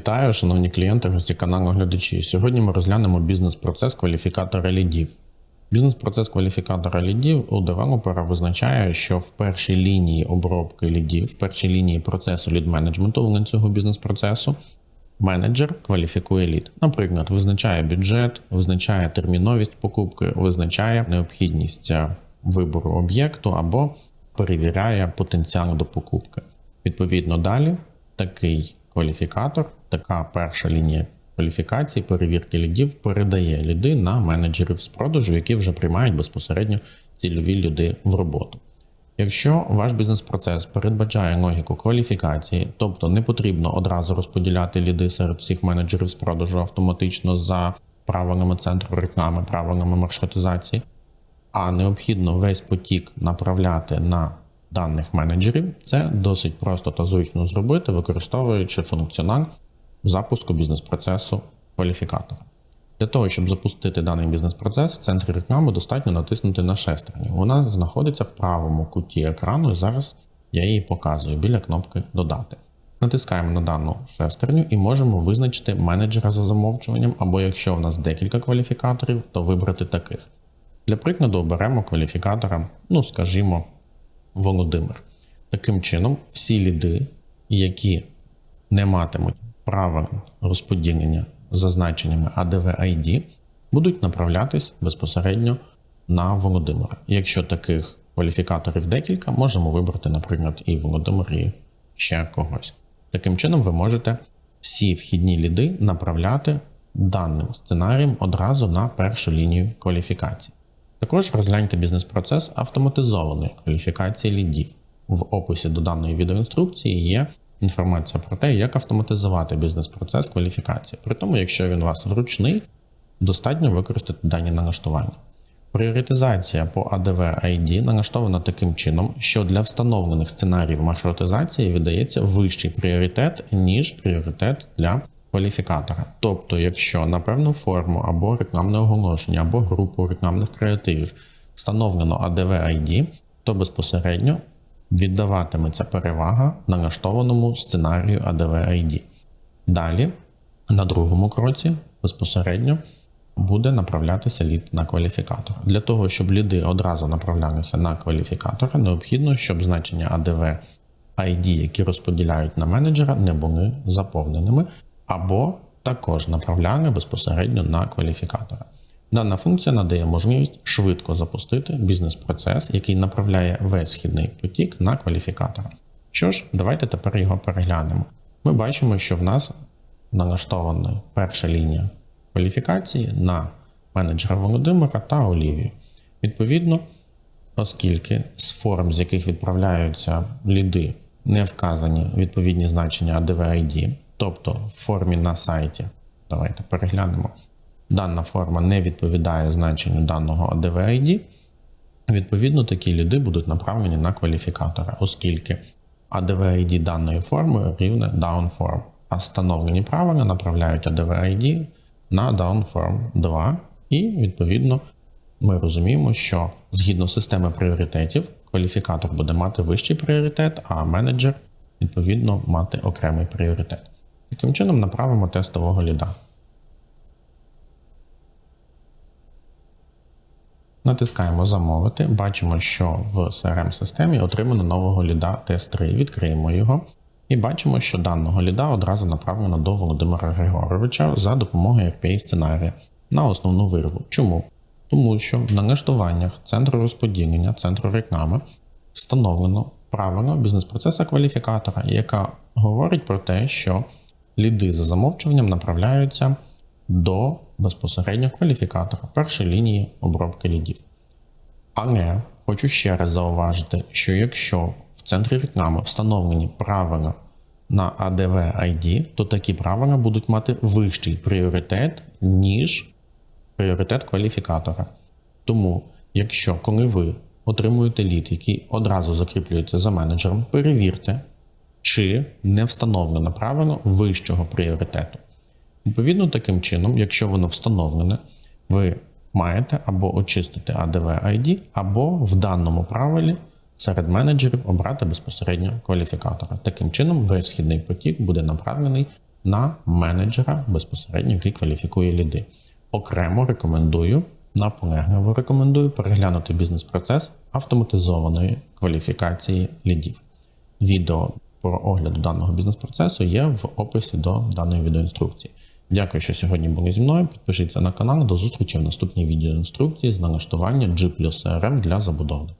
Вітаю, шановні клієнти, гості каналу глядачі. Сьогодні ми розглянемо бізнес-процес кваліфікатора лідів. Бізнес-процес кваліфікатора лідів у девелопера визначає, що в першій лінії обробки лідів, в першій лінії процесу лід-менеджменту в ланцюгу бізнес-процесу менеджер кваліфікує лід. Наприклад, визначає бюджет, визначає терміновість покупки, визначає необхідність е, вибору об'єкту або перевіряє потенціал до покупки. Відповідно, далі такий кваліфікатор, така перша лінія кваліфікації, перевірки лідів передає ліди на менеджерів з продажу, які вже приймають безпосередньо цільові люди в роботу. Якщо ваш бізнес-процес передбачає логіку кваліфікації, тобто не потрібно одразу розподіляти ліди серед всіх менеджерів з продажу автоматично за правилами центру реклами, правилами маршрутизації, а необхідно весь потік направляти на даних менеджерів, це досить просто та зручно зробити, використовуючи функціонал запуску бізнес-процесу кваліфікатора. Для того, щоб запустити даний бізнес-процес, в центрі реклами достатньо натиснути на шестерню. Вона знаходиться в правому куті екрану, і зараз я її показую біля кнопки Додати. Натискаємо на дану шестерню і можемо визначити менеджера за замовчуванням, або якщо в нас декілька кваліфікаторів, то вибрати таких. Для прикладу оберемо кваліфікатора, ну скажімо, Володимир. Таким чином, всі ліди, які не матимуть права розподілення з зазначеннями ADV ID, будуть направлятись безпосередньо на Володимира. Якщо таких кваліфікаторів декілька, можемо вибрати, наприклад, і Володимир, і ще когось. Таким чином, ви можете всі вхідні ліди направляти даним сценарієм одразу на першу лінію кваліфікації. Також розгляньте бізнес-процес автоматизованої кваліфікації лідів. В описі до даної відеоінструкції є інформація про те, як автоматизувати бізнес-процес кваліфікації. При тому, якщо він у вас вручний, достатньо використати дані налаштування. Пріоритизація по ADV ID налаштована таким чином, що для встановлених сценаріїв маршрутизації віддається вищий пріоритет, ніж пріоритет для кваліфікатора. Тобто, якщо на певну форму або рекламне оголошення, або групу рекламних креативів встановлено ADV ID, то безпосередньо віддаватиметься перевага налаштованому сценарію ADV ID. Далі, на другому кроці, безпосередньо буде направлятися лід на кваліфікатор. Для того, щоб ліди одразу направлялися на кваліфікатора, необхідно, щоб значення ADV ID, які розподіляють на менеджера, не були заповненими, або також направляли безпосередньо на кваліфікатора. Дана функція надає можливість швидко запустити бізнес-процес, який направляє весь східний потік на кваліфікатора. Що ж, давайте тепер його переглянемо. Ми бачимо, що в нас налаштована перша лінія кваліфікації на менеджера Володимира та Олівію. Відповідно, оскільки з форм, з яких відправляються ліди, не вказані відповідні значення ADV ID, тобто в формі на сайті, давайте переглянемо. Дана форма не відповідає значенню даного ADV ID, відповідно, такі ліди будуть направлені на кваліфікатора, оскільки ADV ID даної форми рівне downform, а встановлені правила направляють ADV ID на downform 2, і відповідно ми розуміємо, що згідно системи пріоритетів, кваліфікатор буде мати вищий пріоритет, а менеджер відповідно мати окремий пріоритет. Таким чином направимо тестового ліда. Натискаємо Замовити. Бачимо, що в crm системі отримано нового ліда Тест3. Відкриємо його і бачимо, що даного ліда одразу направлено до Володимира Григоровича за допомогою RPA сценарія на основну вирву. Чому? Тому що в налаштуваннях центру розподілення, центру реклами встановлено правило бізнес-процеса кваліфікатора, яка говорить про те, що ліди за замовчуванням направляються до безпосередньо кваліфікатора першої лінії обробки лідів. Але хочу ще раз зауважити, що якщо в центрі реклами встановлені правила на ADV ID, то такі правила будуть мати вищий пріоритет, ніж пріоритет кваліфікатора. Тому, якщо коли ви отримуєте лід, який одразу закріплюється за менеджером, перевірте, чи не встановлено правило вищого пріоритету. Відповідно, таким чином, якщо воно встановлене, ви маєте або очистити ADV ID, або в даному правилі серед менеджерів обрати безпосередньо кваліфікатора. Таким чином, весь вхідний потік буде направлений на менеджера безпосередньо, який кваліфікує ліди. Окремо рекомендую, наполегливо рекомендую переглянути бізнес-процес автоматизованої кваліфікації лідів. Відео про огляд даного бізнес-процесу є в описі до даної відеоінструкції. Дякую, що сьогодні були зі мною. Підпишіться на канал. До зустрічі в наступній відеоінструкції з налаштування G CRM для забудовника.